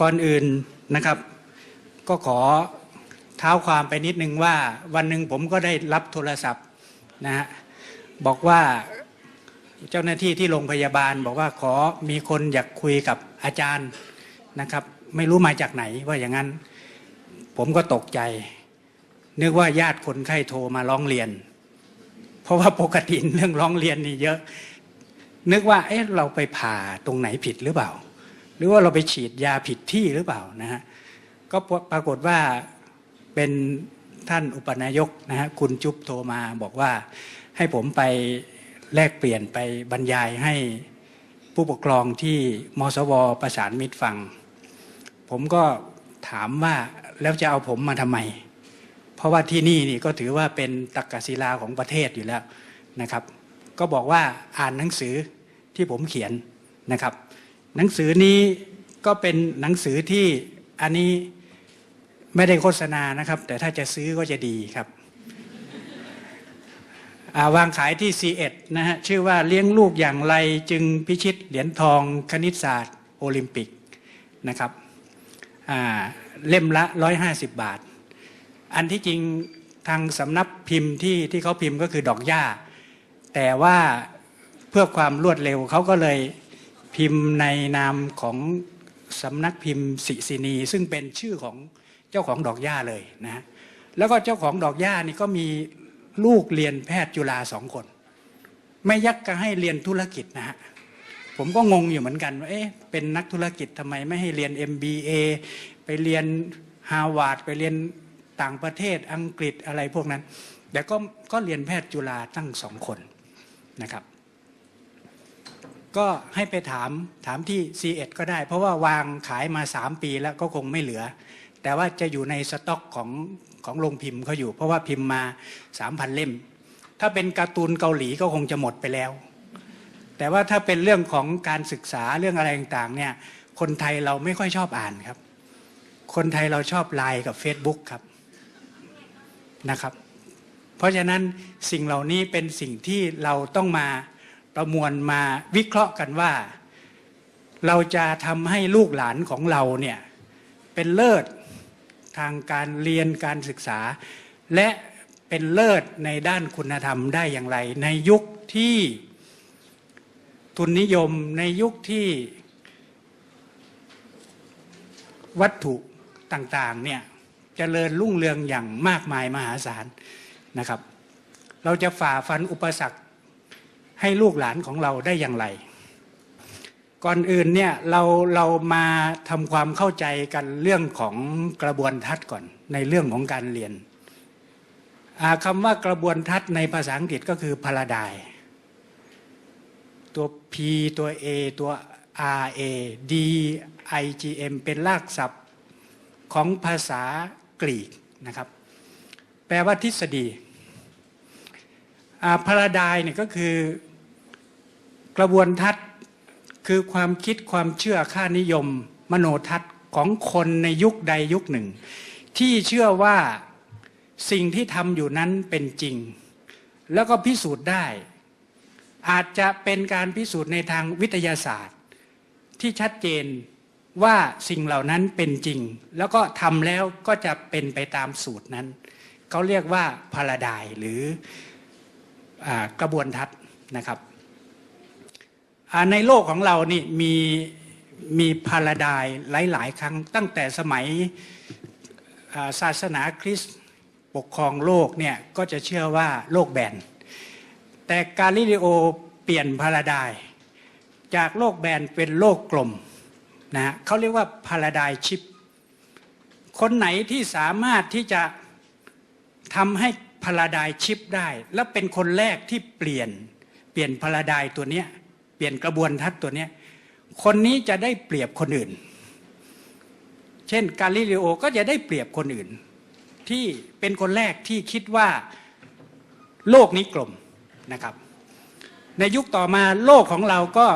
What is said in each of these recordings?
ก่อนอื่นนะครับ ก็ขอเท้าความไปนิดนึงว่าวันหนึ่งผมก็ได้รับโทรศัพท์นะฮะบอกว่าเจ้าหน้าที่ที่โรงพยาบาล บอกว่าขอมีคนอยากคุยกับอาจารย์นะครับ ไม่รู้มาจากไหนว่าอย่างนั้น ผมก็ตกใจ นึกว่าญาติคนไข้โทรมาร้องเรียน เพราะว่าปกติเรื่องร้องเรียนนี่เยอะ นึกว่าเอ๊ะเราไปผ่าตรงไหนผิดหรือเปล่า หรือว่าเราไปฉีดยาผิดที่หรือเปล่านะฮะก็ปรากฏว่าเป็นท่านอุปนายกนะฮะคุณจุ๊บโทรมาบอกว่าให้ผมไปแลกเปลี่ยนไปบรรยายให้ผู้ปกครองที่มสวประสานมิตรฟัง ผมก็ถามว่าแล้วจะเอาผมมาทำไม เพราะว่าที่นี่นี่ก็ถือว่าเป็นตักกศิลาของประเทศอยู่แล้วนะครับ ก็บอกว่าอ่านหนังสือที่ผมเขียนนะครับ หนังสือนี้ก็เป็นหนังสือที่อันนี้ไม่ได้โฆษณานะครับ แต่ถ้าจะซื้อก็จะดีครับาวางขายที่ C1 นะฮะชื่อว่าเลี้ยงลูกอย่างไรจึงพิชิตเหรียญทองคณิตศาสตร์โอลิมปิกนะครับเล่มละ 150 บาท อันที่จริงทางสำนักพิมพ์ที่ที่เขาพิมพ์ก็คือดอกหญ้า แต่ว่าเพื่อความรวดเร็วเขาก็เลย พิมพ์ในนามของสำนักพิมพ์สิสินี ซึ่งเป็นชื่อของเจ้าของดอกหญ้าเลยนะฮะแล้วก็เจ้าของดอกหญ้านี่ก็มีลูกเรียนแพทย์จุฬาสองคน ไม่ยักก็ให้เรียนธุรกิจนะฮะผมก็งงอยู่เหมือนกันว่าเอ๊ะเป็นนักธุรกิจทำไมไม่ให้เรียน MBA ไปเรียนฮาวาดไปเรียนต่างประเทศอังกฤษอะไรพวกนั้นแต่ก็ก็เรียนแพทย์จุฬาตั้งสองคนนะครับ ก็ให้ไปถามถามที่ C1 ก็ได้ เพราะว่าวางขายมา 3 ปีแล้วก็คงไม่เหลือ แต่ว่าจะอยู่ในสต็อกของของโรงพิมพ์เขาอยู่ เพราะว่าพิมพ์มา 3,000 เล่ม ถ้าเป็นการ์ตูนเกาหลีก็คงจะหมดไปแล้ว แต่ว่าถ้าเป็นเรื่องของการศึกษาเรื่องอะไรต่างๆเนี่ยคนไทยเราไม่ค่อยชอบอ่านครับ คนไทยเราชอบไลน์กับ Facebook ครับนะครับ เพราะฉะนั้นสิ่งเหล่านี้เป็นสิ่งที่เราต้องมา ประมวลมาวิเคราะห์กันว่า เราจะทำให้ลูกหลานของเราเนี่ยเป็นเลิศทางการเรียนการศึกษา และเป็นเลิศในด้านคุณธรรมได้อย่างไร ในยุคที่ทุนนิยมในยุคที่วัตถุต่างๆเนี่ยจเจริญรุ่งเรืองอย่างมากมายมหาศาลนะครับ เราจะฝ่าฟันอุปสรรค ให้ลูกหลานของเราได้อย่างไร ก่อนอื่นเนี่ยเราเรามาทำความเข้าใจกันเรื่องของกระบวนทัศน์ก่อนในเรื่องของการเรียนคำว่ากระบวนทัศน์ในภาษาอังกฤษก็คือพาราไดตัว P ตัว A ตัว R A D I G M เป็นรากศัพท์ของภาษากรีกนะครับ แปลว่าทฤษฎี พาราไดเนี่ยก็คือกระบวนทัศน์คือความคิดความเชื่อค่านิยม มโนทัศน์ของคนในยุคใดยุคหนึ่ง ที่เชื่อว่าสิ่งที่ทำอยู่นั้นเป็นจริง แล้วก็พิสูจน์ได้ อาจจะเป็นการพิสูจน์ในทางวิทยาศาสตร์ ที่ชัดเจนว่าสิ่งเหล่านั้นเป็นจริง แล้วก็ทำแล้วก็จะเป็นไปตามสูตรนั้น เขาเรียกว่าพาราไดหรือ กระบวนทัศน์นะครับในโลกของเรานี่มีมีพาราไดหลาย ๆ ครั้งตั้งแต่สมัยศาสนาคริสต์ปกครองโลกเนี่ยก็จะเชื่อว่าโลกแบนแต่กาลิเลโอเปลี่ยนพาราไดจากโลกแบนเป็นโลกกลมนะเขาเรียกว่าพาราไดชิปคนไหนที่สามารถที่จะทำให้ พาราไดชิปได้ และเป็นคนแรกที่เปลี่ยนเปลี่ยนพาราไดตัวเนี้ยเปลี่ยนกระบวนทัศน์ตัวนี้คนนี้จะได้เปรียบคนอื่น เช่นกาลิเลโอก็จะได้เปรียบคนอื่น ที่เป็นคนแรกที่คิดว่าโลกนี้กลมนะครับ ในยุคต่อมาโลกของเราก็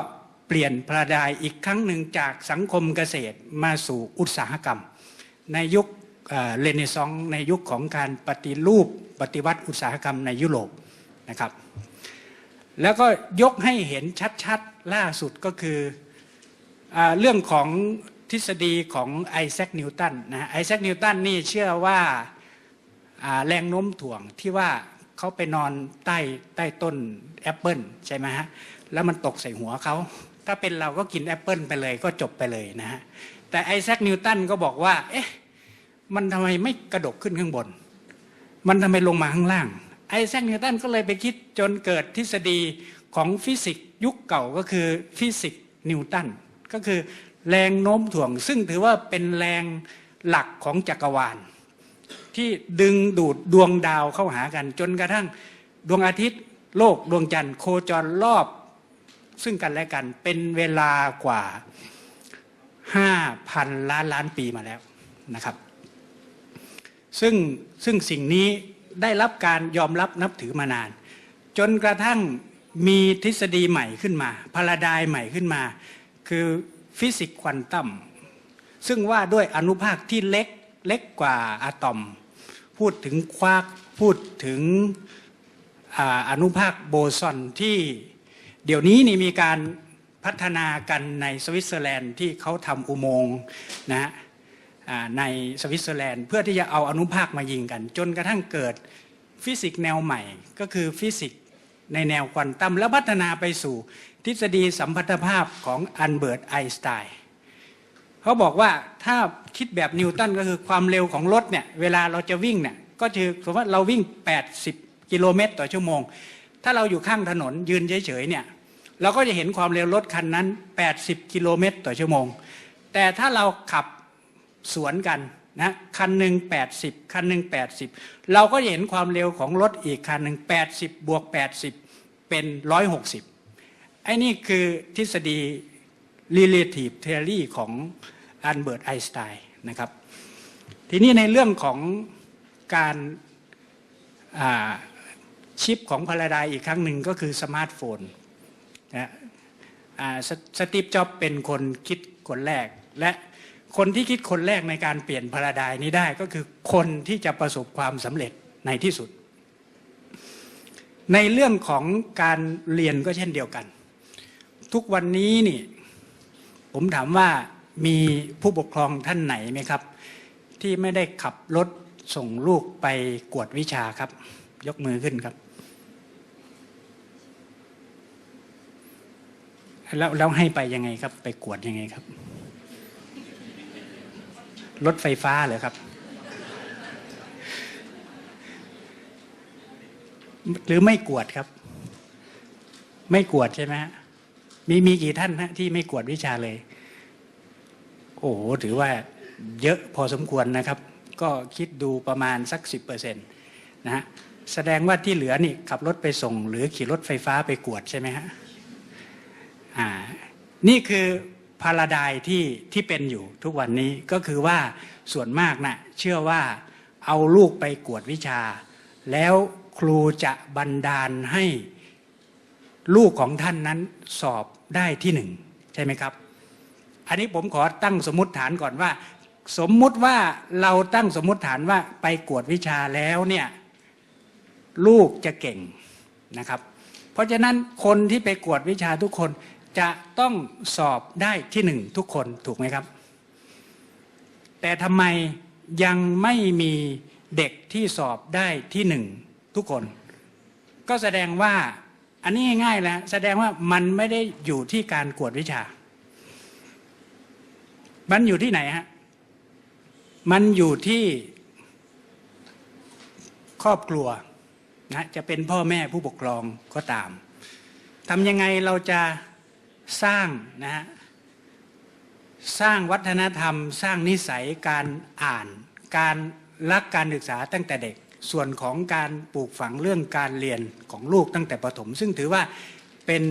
เปลี่ยนพระดายอีกครั้งหนึ่งจากสังคมเกษตรมาสู่อุตสาหกรรม ในยุค เรเนซองส์ในยุคของการปฏิรูปปฏิวัติอุตสาหกรรมในยุโรปนะครับ แล้วก็ยกให้เห็นชัดๆ ล่าสุดก็คืออเรื่องของทฤษฎีของไอแซคนิวตันนะไอแซคนิวตันนี่เชื่อว่าอ่าแรงโน้มถ่วงที่ว่าเขาไปนอนใต้ใต้ต้นแอปเปิลใช่ไหมฮะแล้วมันตกใส่หัวเขา ถ้าเป็นเราก็กินแอปเปิลไปเลยก็จบไปเลยนะฮะแต่ไอแซคนิวตันก็บอกว่าเอ๊ะ มันทำไมไม่กระดกขึ้นข้างบน มันทำไมลงมาข้างล่าง ไอแซคนิวตันก็เลยไปคิดจนเกิดทฤษฎีของฟิสิกส์ยุคเก่าก็คือฟิสิกส์นิวตันก็คือแรงโน้มถ่วง ซึ่งถือว่าเป็นแรงหลักของจักรวาล ที่ดึงดูดดวงดาวเข้าหากัน จนกระทั่งดวงอาทิตย์โลกดวงจันทร์โคจรรอบ ซึ่งกันและกันเป็นเวลากว่า 5,000 ล้านล้านปีมาแล้วนะครับ ซึ่งซึ่งสิ่งนี้ได้รับการยอมรับนับถือมานาน จนกระทั่งมีทฤษฎีใหม่ขึ้นมาพาราไดใหม่ขึ้นมา คือฟิสิกส์ควอนตัมซึ่งว่าด้วยอนุภาคที่เล็กเล็กกว่าอะตอม พูดถึงควากพูดถึงออนุภาคโบซอนที่เดี๋ยวนี้นี่มีการพัฒนากันในสวิตเซอร์แลนด์ที่เขาทำอุโมงค์นะฮะ ในสวิตเซอร์แลนด์ เพื่อที่จะเอาอนุภาคมายิงกัน จนกระทั่งเกิดฟิสิกส์แนวใหม่ ก็คือฟิสิกส์ในแนวควอนตัมแล้วพัฒนาไปสู่ทฤษฎีสัมพัทธภาพของอันเบิร์ตไอน์สไตน์เขาบอกว่าถ้าคิดแบบนิวตันก็คือความเร็วของรถเนี่ยเวลาเราจะวิ่งเนี่ยก็คือสมมติว่าเราวิ่ง 80 กิโลเมตรต่อชั่วโมง ถ้าเราอยู่ข้างถนนยืนเฉยๆเนี่ยเราก็จะเห็นความเร็วรถคันนั้น 80 กิโลเมตรต่อชั่วโมง แต่ถ้าเราขับ สวนกันนะคันหนึ่ง80คันหนึ่ง80เราก็เห็นความเร็วของรถอีกคันหนึ่ง80บวก80เป็น160ไอ้นี่คือทฤษฎี relative theory ของอันเบิร์ตไอน์สไตน์นะครับ ทีนี้ในเรื่องของการาชิปของพาราไดอีกครั้งหนึ่งก็คือสมาร์ทโฟนนะสสตีฟจ็อบเป็นคนคิดคนแรกและ คนที่คิดคนแรกในการเปลี่ยนพาราไดนี้ได้ก็คือคนที่จะประสบความสำเร็จในที่สุด ในเรื่องของการเรียนก็เช่นเดียวกัน ทุกวันนี้นี่ผมถามว่ามีผู้ปกครองท่านไหนไหมครับ ที่ไม่ได้ขับรถส่งลูกไปกวดวิชาครับ ยกมือขึ้นครับ แล้วแล้วให้ไปยังไงครับ ไปกวดยังไงครับ รถไฟฟ้าเหรอครับ หรือไม่กวดครับ ไม่กวดใช่ไหมฮะมีมีกี่ท่านฮะที่ไม่กวดวิชาเลย โอ้โหถือว่าเยอะพอสมควรนะครับ ก็คิดดูประมาณสักสิบเปอร์เซ็นต์นะฮะแสดงว่าที่เหลือนี่ขับรถไปส่ง หรือขี่รถไฟฟ้าไปกวดใช่ไหมฮะอ่านี่คือ พาราไดที่ที่เป็นอยู่ทุกวันนี้ก็คือว่าส่วนมากนะ่ะเชื่อว่าเอาลูกไปกวดวิชา แล้วครูจะบันดาลให้ลูกของท่านนั้นสอบได้ที่หนึ่งใช่ไหมครับ อันนี้ผมขอตั้งสมมติฐานก่อนว่า สมมุติว่าเราตั้งสมมติฐานว่าไปกวดวิชาแล้วเนี่ยลูกจะเก่งนะครับ เพราะฉะนั้นคนที่ไปกวดวิชาทุกคน จะต้องสอบได้ที่หนึ่งทุกคนถูกไหมครับ แต่ทำไมยังไม่มีเด็กที่สอบได้ที่หนึ่งทุกคน ก็แสดงว่าอันนี้ง่ายๆแล้วแสดงว่ามันไม่ได้อยู่ที่การกวดวิชา มันอยู่ที่ไหนฮะ มันอยู่ที่ครอบครัวนะจะเป็นพ่อแม่ผู้ปกครองก็ตามทำยังไงเราจะ สร้างนะฮะสร้างวัฒนธรรม สร้างนิสัยการอ่าน การรักการศึกษาตั้งแต่เด็ก ส่วนของการปลูกฝังเรื่องการเรียนของลูกตั้งแต่ประถม ซึ่งถือว่าเป็น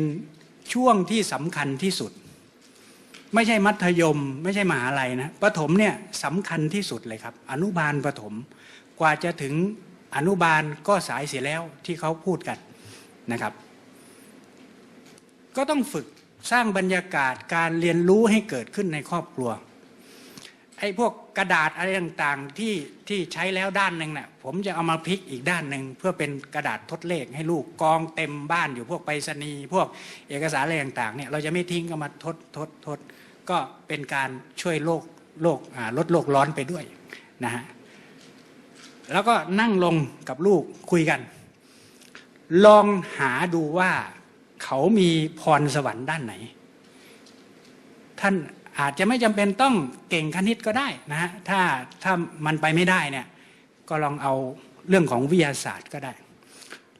ช่วงที่สำคัญที่สุด ไม่ใช่มัธยม ไม่ใช่มหาลัยนะประถมเนี่ยสำคัญที่สุดเลยครับ อนุบาลประถม กว่าจะถึงอนุบาลก็สายเสียแล้วที่เขาพูดกันนะครับ ก็ต้องฝึก สร้างบรรยากาศการเรียนรู้ให้เกิดขึ้นในครอบครัวไอ้พวกกระดาษอะไรต่างๆที่ที่ใช้แล้วด้านหนึ่งเนะ่ยผมจะเอามาพลิกอีกด้านหนึ่งเพื่อเป็นกระดาษทดเลขให้ลูกกองเต็มบ้านอยู่พวกไปรษณีย์พวกเอกสารอะไรต่างๆเนี่ยเราจะไม่ทิ้งก็มาทดทดทดก็เป็นการช่วยโลกโลกลดโลกร้อนไปด้วยนะฮะแล้วก็นั่งลงกับลูกคุยกัน ลองหาดูว่า เขามีพรสวรรค์ด้านไหน ท่านอาจจะไม่จำเป็นต้องเก่งคณิตก็ได้นะฮะถ้าถ้ามันไปไม่ได้เนี่ยก็ลองเอาเรื่องของวิทยาศาสตร์ก็ได้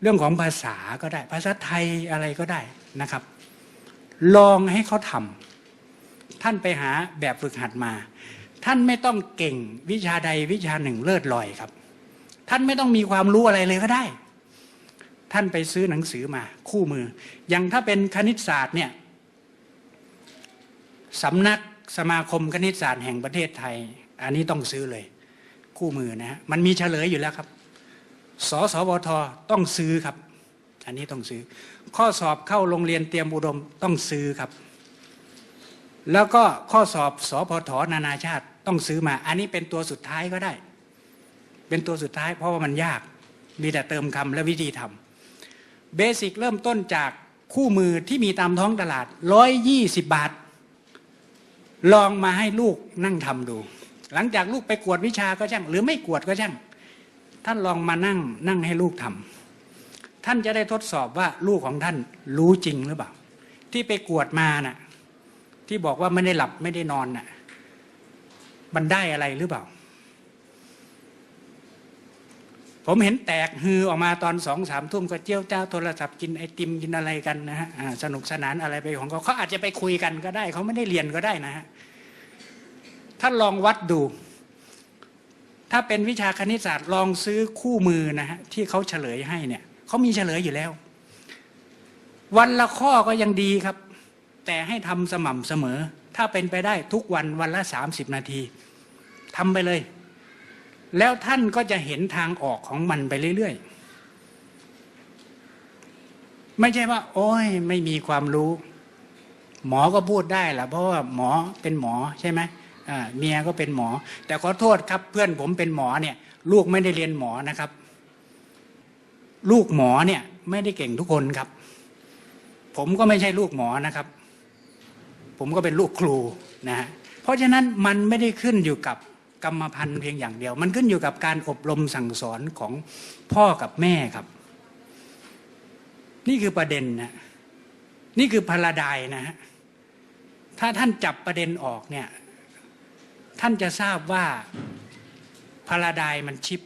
เรื่องของภาษาก็ได้ ภาษาไทยอะไรก็ได้นะครับ ลองให้เขาทำท่านไปหาแบบฝึกหัดมา ท่านไม่ต้องเก่งวิชาใดวิชาหนึ่งเลิศลอยครับ ท่านไม่ต้องมีความรู้อะไรเลยก็ได้ ท่านไปซื้อหนังสือมาคู่มือ อย่างถ้าเป็นคณิตศาสตร์เนี่ยสำนักสมาคมคณิตศาสตร์แห่งประเทศไทย อันนี้ต้องซื้อเลย คู่มือนะฮะมันมีเฉลยอยู่แล้วครับสสวทต้องซื้อครับ อันนี้ต้องซื้อ ข้อสอบเข้าโรงเรียนเตรียมอุดมต้องซื้อครับ แล้วก็ข้อสอบสพทนานาชาติต้องซื้อมา อันนี้เป็นตัวสุดท้ายก็ได้ เป็นตัวสุดท้ายเพราะว่ามันยากมีแต่เติมคำและวิธีทำ เบสิกเริ่มต้นจากคู่มือที่มีตามท้องตลาด 120 บาท ลองมาให้ลูกนั่งทำดู หลังจากลูกไปกวดวิชาก็ช่าง หรือไม่กวดก็ช่าง ท่านลองมานั่งนั่งให้ลูกทำท่านจะได้ทดสอบว่าลูกของท่านรู้จริงหรือเปล่า ที่ไปกวดมาน่ะที่บอกว่าไม่ได้หลับไม่ได้นอนน่ะมันได้อะไรหรือเปล่า ผมเห็นแตกฮือออกมาตอนสองสามทุ่มก็เจียวเจ้าโทรศัพท์กินไอติมกินอะไรกันนะฮะสนุกสนานอะไรไปของเขาเขาอาจจะไปคุยกันก็ได้ เขาไม่ได้เรียนก็ได้นะฮะท่าลองวัดดู ถ้าเป็นวิชาคณิตศาสตร์ลองซื้อคู่มือนะฮะที่เขาเฉลยให้เนี่ยเขามีเฉลยอยู่แล้ว วันละข้อก็ยังดีครับ แต่ให้ทำสม่ำเสมอ ถ้าเป็นไปได้ทุกวันวันละสามสิบนาทีทำไปเลย แล้วท่านก็จะเห็นทางออกของมันไปเรื่อยๆ ไม่ใช่ว่า โอ้ยไม่มีความรู้ หมอก็พูดได้แหละเพราะว่าหมอเป็นหมอใช่ไหมเมียก็เป็นหมอ แต่ขอโทษครับเพื่อนผมเป็นหมอเนี่ย ลูกไม่ได้เรียนหมอนะครับ ลูกหมอเนี่ย ไม่ได้เก่งทุกคนครับ ผมก็ไม่ใช่ลูกหมอนะครับ ผมก็เป็นลูกครูนะฮะเพราะฉะนั้นมันไม่ได้ขึ้นอยู่กับ กรรมพันธุ์เพียงอย่างเดียว มันขึ้นอยู่กับการอบรมสั่งสอนของพ่อกับแม่ครับ นี่คือประเด็นนะนี่คือพาราดายนะฮะถ้าท่านจับประเด็นออกเนี่ยท่านจะทราบว่าพาราดายมันชิป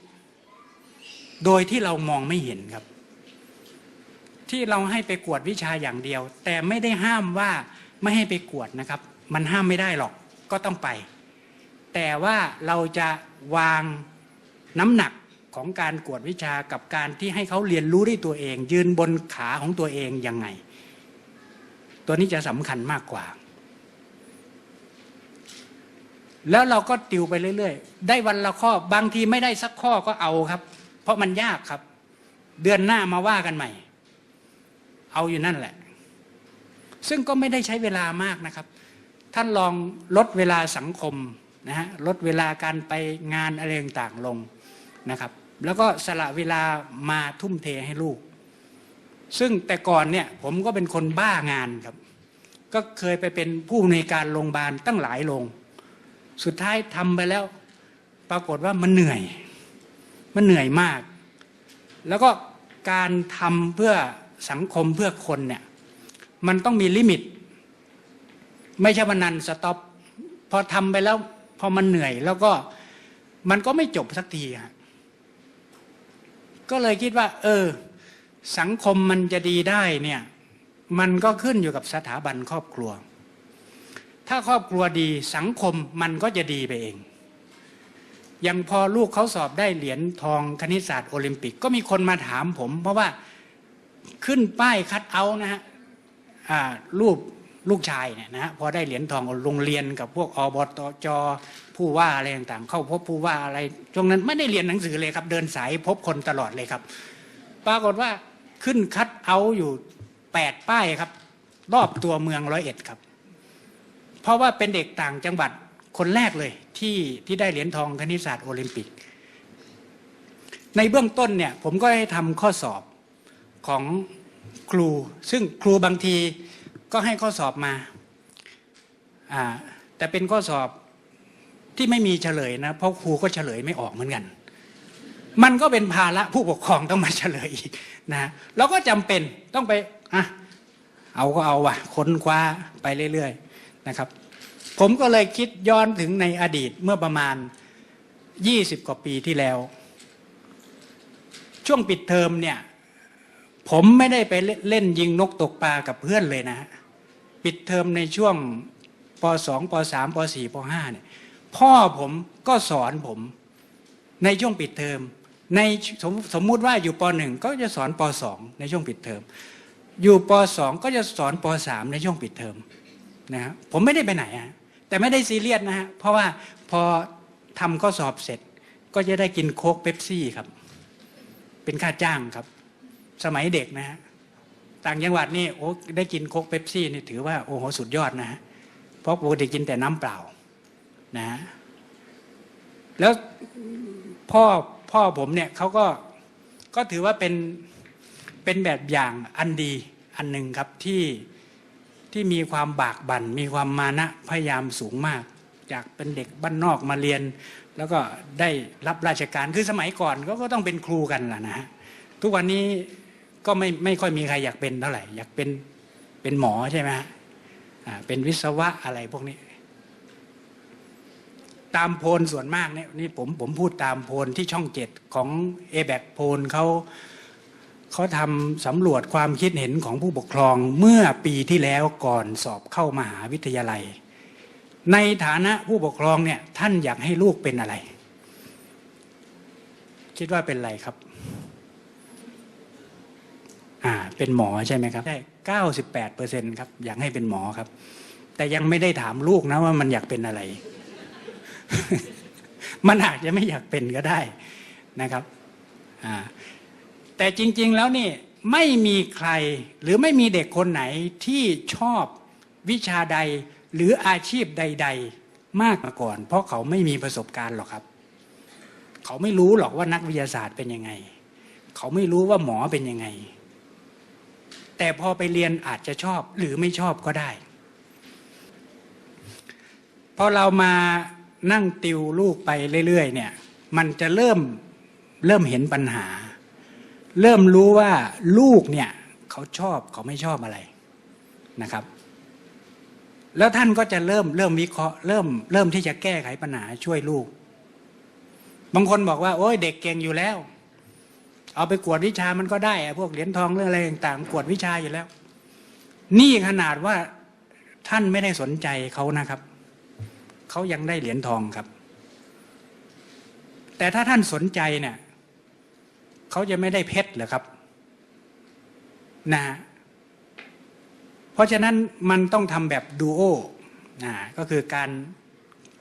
โดยที่เรามองไม่เห็นครับ ที่เราให้ไปกวดวิชาอย่างเดียว แต่ไม่ได้ห้ามว่าไม่ให้ไปกวดนะครับ มันห้ามไม่ได้หรอกก็ต้องไป แต่ว่าเราจะวางน้ำหนักของการกวดวิชากับการที่ให้เขาเรียนรู้ด้วยตัวเอง ยืนบนขาของตัวเองยังไง ตัวนี้จะสำคัญมากกว่า แล้วเราก็ติวไปเรื่อยๆ ได้วันละข้อบางทีไม่ได้สักข้อก็เอาครับ เพราะมันยากครับ เดือนหน้ามาว่ากันใหม่ เอาอยู่นั่นแหละ ซึ่งก็ไม่ได้ใช้เวลามากนะครับ ท่านลองลดเวลาสังคม นะฮะลดเวลาการไปงานอะไรต่างๆลงนะครับ แล้วก็สละเวลามาทุ่มเทให้ลูก ซึ่งแต่ก่อนเนี่ยผมก็เป็นคนบ้างานครับ ก็เคยไปเป็นผู้ในการโรงพยาบาลตั้งหลายโรงสุดท้ายทำไปแล้ว ปรากฏว่ามันเหนื่อย มันเหนื่อยมาก แล้วก็การทำเพื่อสังคมเพื่อคนเนี่ยมันต้องมีลิมิต ไม่ใช่วันนันสต็อปพอทำไปแล้ว พอมันเหนื่อยแล้วก็มันก็ไม่จบสักทีฮะก็เลยคิดว่า เออ สังคมมันจะดีได้เนี่ย มันก็ขึ้นอยู่กับสถาบันครอบครัว ถ้าครอบครัวดีสังคมมันก็จะดีไปเอง อย่างพอลูกเขาสอบได้เหรียญทองคณิตศาสตร์โอลิมปิก ก็มีคนมาถามผม เพราะว่าขึ้นป้ายคัดเอานะฮะอ่ารูป ลูกชายเนี่ยนะพอได้เหรียญทองโรงเรียนกับพวกอบตจผู้ว่าอะไรต่างๆ เข้าพบผู้ว่าอะไรช่วงนั้นไม่ได้เรียนหนังสือเลยครับ เดินสายพบคนตลอดเลยครับ ปรากฏว่าขึ้นคัดเอาอยู่แปดป้ายครับ รอบตัวเมืองร้อยเอ็ดครับ เพราะว่าเป็นเด็กต่างจังหวัดคนแรกเลยที่ที่ได้เหรียญทองคณิตศาสตร์โอลิมปิก ในเบื้องต้นเนี่ยผมก็ให้ทำข้อสอบของครู ซึ่งครูบางที ก็ให้ข้อสอบมาอ่าแต่เป็นข้อสอบที่ไม่มีเฉลยนะ เพราะครูก็เฉลยไม่ออกเหมือนกัน มันก็เป็นภาระผู้ปกครองต้องมาเฉลยอีกนะเราก็จำเป็นต้องไปอะเอาก็เอาว่ะค้นคว้าไปเรื่อยๆนะครับ ผมก็เลยคิดย้อนถึงในอดีตเมื่อประมาณ 20 กว่าปีที่แล้ว ช่วงปิดเทอมเนี่ย ผมไม่ได้ไปเล่นยิงนกตกปลากับเพื่อนเลยนะฮะ ปิดเทอมในช่วงป .2 ป .3 ป .4 ป .5 เนี่ยพ่อผมก็สอนผมในช่วงปิดเทอมในสมสมมุติว่าอยู่ป .1 ก็จะสอนป .2 ในช่วงปิดเทอมอยู่ป .2 ก็จะสอนป .3 ในช่วงปิดเทอมนะฮะผมไม่ได้ไปไหนอะแต่ไม่ได้ซีเรียสนะฮะเพราะว่าพอทำข้อสอบเสร็จ ก็จะได้กินโค้กเป๊ปซี่ครับ เป็นค่าจ้างครับ สมัยเด็กนะฮะ ต่างจังหวัดนี่โอ้ได้กินโค้กเป๊ปซี่นี่ถือว่าโอ้โหสุดยอดนะฮะเพราะปกติกินแต่น้ำเปล่านะฮะแล้วพ่อพ่อผมเนี่ยเขาก็ก็ถือว่าเป็นเป็นแบบอย่างอันดีอันหนึ่งครับที่ที่มีความบากบัน่นมีความมานะพยายามสูงมาก จากเป็นเด็กบ้านนอกมาเรียน แล้วก็ได้รับราชการคือสมัยก่อนก็ก็ต้องเป็นครูกันล่ะนะฮะทุกวันนี้ ก็ไม่ไม่ค่อยมีใครอยากเป็นเท่าไหร่อยากเป็นเป็นหมอใช่ไหมฮะเป็นวิศวะอะไรพวกนี้ ตามโพลส่วนมากเนี่ยนี่ผมผมพูดตามโพลที่ช่องเจ็ดของเอแบกโพลเขาเขาทำสำรวจความคิดเห็นของผู้ปกครองเมื่อปีที่แล้วก่อนสอบเข้ามหาวิทยาลัย ในฐานะผู้ปกครองเนี่ยท่านอยากให้ลูกเป็นอะไร คิดว่าเป็นอะไรครับ อ่าเป็นหมอใช่ไหมครับได้เก้าสิบแปดเปอร์เซ็นครับอยากให้เป็นหมอครับ แต่ยังไม่ได้ถามลูกนะว่ามันอยากเป็นอะไร มันอาจจะไม่อยากเป็นก็ได้นะครับอ่าแต่จริง ๆแล้วนี่ไม่มีใครหรือไม่มีเด็กคนไหนที่ชอบวิชาใดหรืออาชีพใด ๆ มากมาก่อน เพราะเขาไม่มีประสบการณ์หรอกครับ เขาไม่รู้หรอกว่านักวิทยาศาสตร์เป็นยังไง เขาไม่รู้ว่าหมอเป็นยังไง แต่พอไปเรียนอาจจะชอบหรือไม่ชอบก็ได้พอเรามานั่งติวลูกไปเรื่อยๆเนี่ย มันจะเริ่มเริ่มเห็นปัญหา เริ่มรู้ว่าลูกเนี่ยเขาชอบเขาไม่ชอบอะไรนะครับ แล้วท่านก็จะเริ่มเริ่มวิเคราะห์เริ่มเริ่มที่จะแก้ไขปัญหาช่วยลูก บางคนบอกว่า โอ้ยเด็กเก่งอยู่แล้ว เอาไปกวดวิชามันก็ได้อะพวกเหรียญทองเรื่องอะไรต่างๆกวดวิชาอยู่แล้ว นี่ขนาดว่าท่านไม่ได้สนใจเขานะครับเขายังได้เหรียญทองครับ แต่ถ้าท่านสนใจเนี่ยเขาจะไม่ได้เพชรเหรอครับนะฮะเพราะฉะนั้นมันต้องทำแบบดูโอนะก็คือการ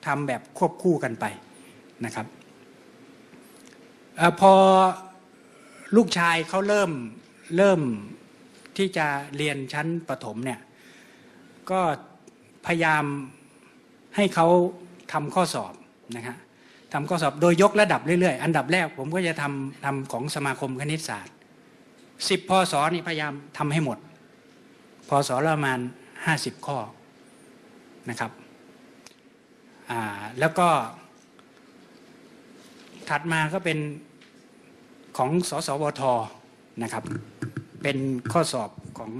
ทำแบบควบคู่กันไปนะครับอพอ ลูกชายเขาเริ่มเริ่มที่จะเรียนชั้นประถมเนี่ยก็พยายามให้เขาทำข้อสอบนะฮะทำข้อสอบโดยยกระดับเรื่อยๆ อันดับแรกผมก็จะทำทำของสมาคมคณิตศาสตร์สิบพศนี่พยายามทำให้หมดพศละประมาณห้าสิบข้อนะครับอ่าแล้วก็ถัดมาก็เป็น ของสสวทนะครับ เป็นข้อสอบของ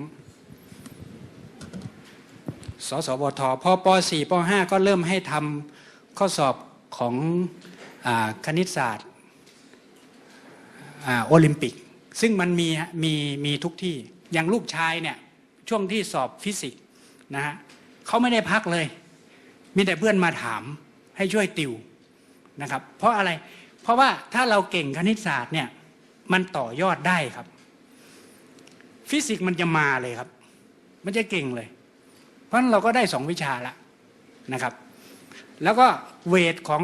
สสวทพอป .4 ป .5 ก็เริ่มให้ทำข้อสอบของอคณิตศาสตร์โอลิมปิก ซึ่งมันมีมีมีทุกที่อย่างลูกชายเนี่ยช่วงที่สอบฟิสิกส์นะฮะเขาไม่ได้พักเลย มีแต่เพื่อนมาถามให้ช่วยติวนะครับ เพราะอะไรเพราะว่าถ้าเราเก่งคณิตศาสตร์เนี่ย มันต่อยอดได้ครับ ฟิสิกส์มันจะมาเลยครับ มันจะเก่งเลย เพราะนั้นเราก็ได้สองวิชาละนะครับ แล้วก็เวทของ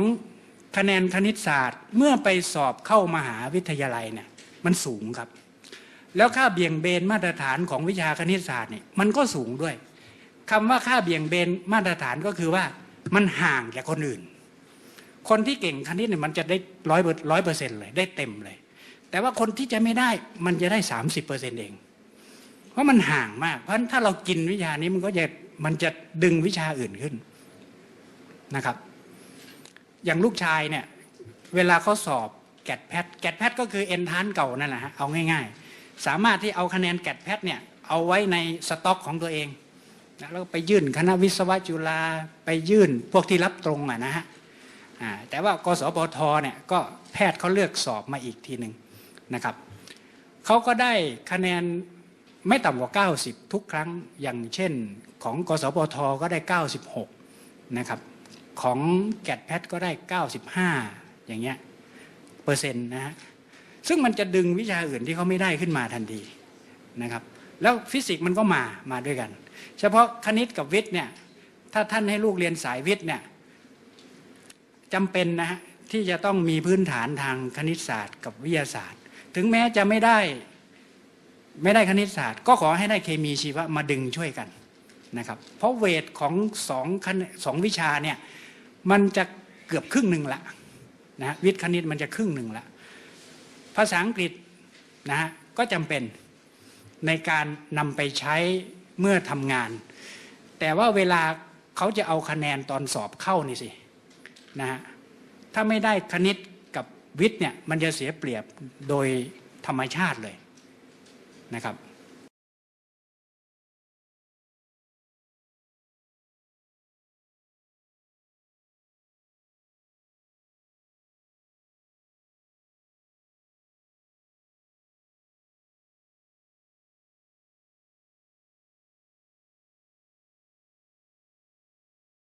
คะแนนคณิตศาสตร์เมื่อไปสอบเข้ามหาวิทยาลัยเนี่ยมันสูงครับ แล้วค่าเบี่ยงเบนมาตรฐานของวิชาคณิตศาสตร์เนี่ยมันก็สูงด้วยคำว่าค่าเบี่ยงเบนมาตรฐานก็คือว่ามันห่างจากคนอื่น คนที่เก่งคณิตเนี่ยมันจะได้ร้อยร้อยเปอร์เซ็นต์เลยได้เต็มเลย แต่ว่าคนที่จะไม่ได้มันจะได้สามสิบเปอร์เซ็นต์เอง เพราะมันห่างมาก เพราะฉะนั้นถ้าเรากินวิชานี้มันก็จะมันจะดึงวิชาอื่นขึ้นนะครับ อย่างลูกชายเนี่ย เวลาเขาสอบแกดแพทแกดแพทก็คือเอ็นทานเก่านั่นแหละฮะเอาง่าย ๆ สามารถที่เอาคะแนนแกดแพทเนี่ยเอาไว้ในสต็อกของตัวเองแล้วไปยื่นคณะวิศวะจุฬาไปยื่นพวกที่รับตรงอะนะฮะแต่ว่ากสปทเนี่ยก็แพทย์เขาเลือกสอบมาอีกทีหนึ่ง นะครับเขาก็ได้คะแนนไม่ต่ำกว่า 90 ทุกครั้งอย่างเช่นของกสปทก็ได้ 96 นะครับ ของแกดแพทก็ได้ 95 อย่างเงี้ยเปอร์เซ็นต์นะฮะซึ่งมันจะดึงวิชาอื่นที่เขาไม่ได้ขึ้นมาทันทีนะครับ แล้วฟิสิกส์มันก็มามาด้วยกัน เฉพาะคณิตกับวิทย์เนี่ยถ้าท่านให้ลูกเรียนสายวิทย์เนี่ยจำเป็นนะฮะที่จะต้องมีพื้นฐานทางคณิตศาสตร์กับวิทยาศาสตร์ ถึงแม้จะไม่ได้ ไม่ได้คณิตศาสตร์ ก็ขอให้ได้เคมีชีวะมาดึงช่วยกันนะครับเพราะเวทของสองคณสองวิชาเนี่ยมันจะเกือบครึ่งหนึ่งละนะวิทย์คณิตมันจะครึ่งหนึ่งละภาษาอังกฤษนะฮะก็จำเป็นในการนำไปใช้เมื่อทำงาน แต่ว่าเวลาเขาจะเอาคะแนนตอนสอบเข้านี่สินะฮะถ้าไม่ได้คณิต วิทย์เนี่ยมันจะเสียเปรียบโดยธรรมชาติเลยนะครับ